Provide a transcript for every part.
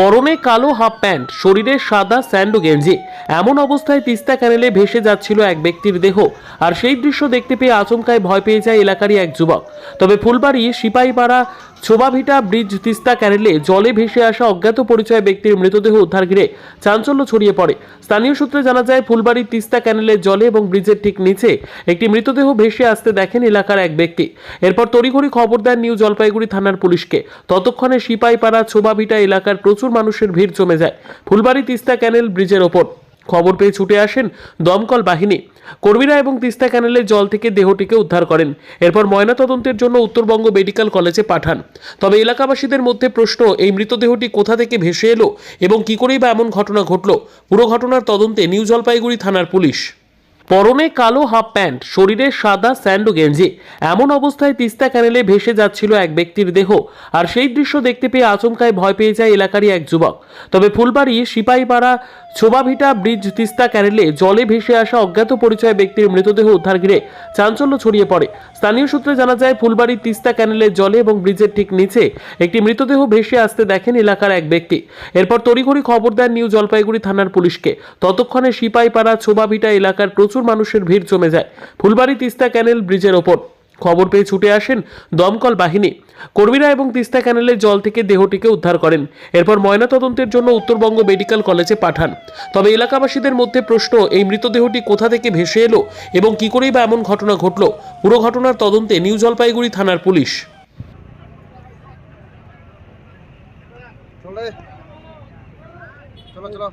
পরনে কালো half pant, শরীরে সাদা স্যান্ডো গেঞ্জি। এমন অবস্থায় তিস্তা ক্যানেলে ভেসে যাচ্ছিল এক ব্যক্তির দেহ। আর সেই দৃশ্য দেখতে পেয়ে আচমকায় ভয় পেয়ে যায় এলাকারই এক যুবক। তবে ফুলবাড়ি সিপাহীপাড়া ছোবাভিটা ব্রিজ তিস্তা ক্যানেলে জলে ভেসে আসা অজ্ঞাত পরিচয় ব্যক্তির মৃতদেহ উদ্ধার ঘিরে চাঞ্চল্য ছড়িয়ে পড়ে। স্থানীয় সূত্রে জানা যায়, ফুলবাড়ির তিস্তা ক্যানেলের জলে এবং ব্রিজের ঠিক নিচে একটি মৃতদেহ ভেসে আসতে দেখেন এলাকার এক ব্যক্তি। এরপর তড়িঘড়ি খবর দেন নিউ জলপাইগুড়ি থানার পুলিশকে। ততক্ষণে সিপাহীপাড়া ছোবাভিটা এলাকার প্রচুর মানুষের ভিড় জমে যায়। ফুলবাড়ি তিস্তা ক্যানেল ব্রিজের ওপর। খবর পেয়ে ছুটে আসেন দমকল বাহিনী। কর্মীরা এবং তিস্তা ক্যানেলের জল থেকে দেহটিকে উদ্ধার করেন। এরপর ময়নাতদন্তের জন্য উত্তরবঙ্গ মেডিকেল কলেজে পাঠান। তবে এলাকাবাসীদের মধ্যে প্রশ্ন, এই মৃতদেহটি কোথা থেকে ভেসে এলো এবং কি করেই বা এমন ঘটনা ঘটল? পুরো ঘটনার তদন্তে নিউ জলপাইগুড়ি থানার পুলিশ। পরনে কালো হাফ প্যান্ট, শরীরে সাদা স্যান্ডো গেঞ্জি। এমন অবস্থায় তিস্তা ক্যানেলে ভেসে যাচ্ছিল এক ব্যক্তির দেহ। আর সেই দৃশ্য দেখতে পেয়ে আচমকায় ভয় পেয়ে যায় এলাকারই এক যুবক। তবে ফুলবাড়ি সিপাহীপাড়া ছোবাভিটা ব্রিজ তিস্তা ক্যানেলে জলে ভেসে আসা অজ্ঞাত পরিচয় ব্যক্তির মৃতদেহ উদ্ধার ঘিরে চাঞ্চল্য ছড়িয়ে পড়ে। স্থানীয় সূত্রে জানা যায় ফুলবাড়ির তিস্তা ক্যানেলের জলে এবং ব্রিজের ঠিক নিচে একটি মৃতদেহ ভেসে আসতে দেখেন এলাকার এক ব্যক্তি। এরপর তড়িঘড়ি খবর দেন নিউ জলপাইগুড়ি থানার পুলিশকে। ততক্ষণে সিপাইপাড়া ছোবাভিটা এলাকার প্রচুর মানুষের ভিড় জমে যায়। ফুলবাড়ি তিস্তা ক্যানেল ব্রিজের ওপর। খবর পেয়ে ছুটে আসেন দমকল বাহিনী। কর্মীরা এবং তিস্তা ক্যানেলের জল থেকে দেহটিকে উদ্ধার করেন। এরপর ময়নাতদন্তের জন্য উত্তরবঙ্গ মেডিকেল কলেজে পাঠান। তবে এলাকাবাসীদের মধ্যে প্রশ্ন, এই মৃতদেহটি কোথা থেকে ভেসে এলো এবং কি করেই বা এমন ঘটনা ঘটল? পুরো ঘটনার তদন্তে নিউ জলপাইগুড়ি থানার পুলিশ। চলে, চলো।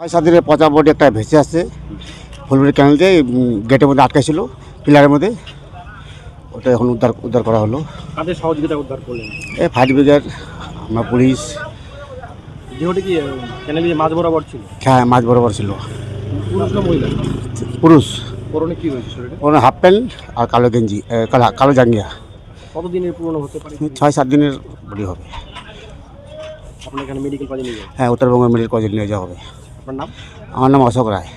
ছয় সাত দিনের পচা বডি একটা ভেসে আসছে। ফুলবাড়ি ক্যানেল দিয়ে গেটের মধ্যে আটকা ছিল পিলারের মধ্যে। ওটা এখন উদ্ধার উদ্ধার করা হলো। সহযোগিতা উদ্ধার করলেন? এই ফায়ার ব্রিগেড আমরা পুলিশ। দেহটি কি ক্যানেল মাঝ বরাবর ছিল? হ্যাঁ মাছ বরাবর ছিল। পুরুষ না মহিলা? পুরুষ। পরনে কি শরীরে? হাফ প্যান্ট আর কালো গেঞ্জি এ, কালো কালো জাঙ্গিয়া। কতদিনের পুরনো হতে পারে? ছয় সাত দিনের বডি হবে। আপনার এখানে মেডিকেল নিয়ে হ্যাঁ উত্তরবঙ্গ মেডিকেল কলেজে নিয়ে যাওয়া হবে। আপনার নাম? আমার নাম অশোক রায়।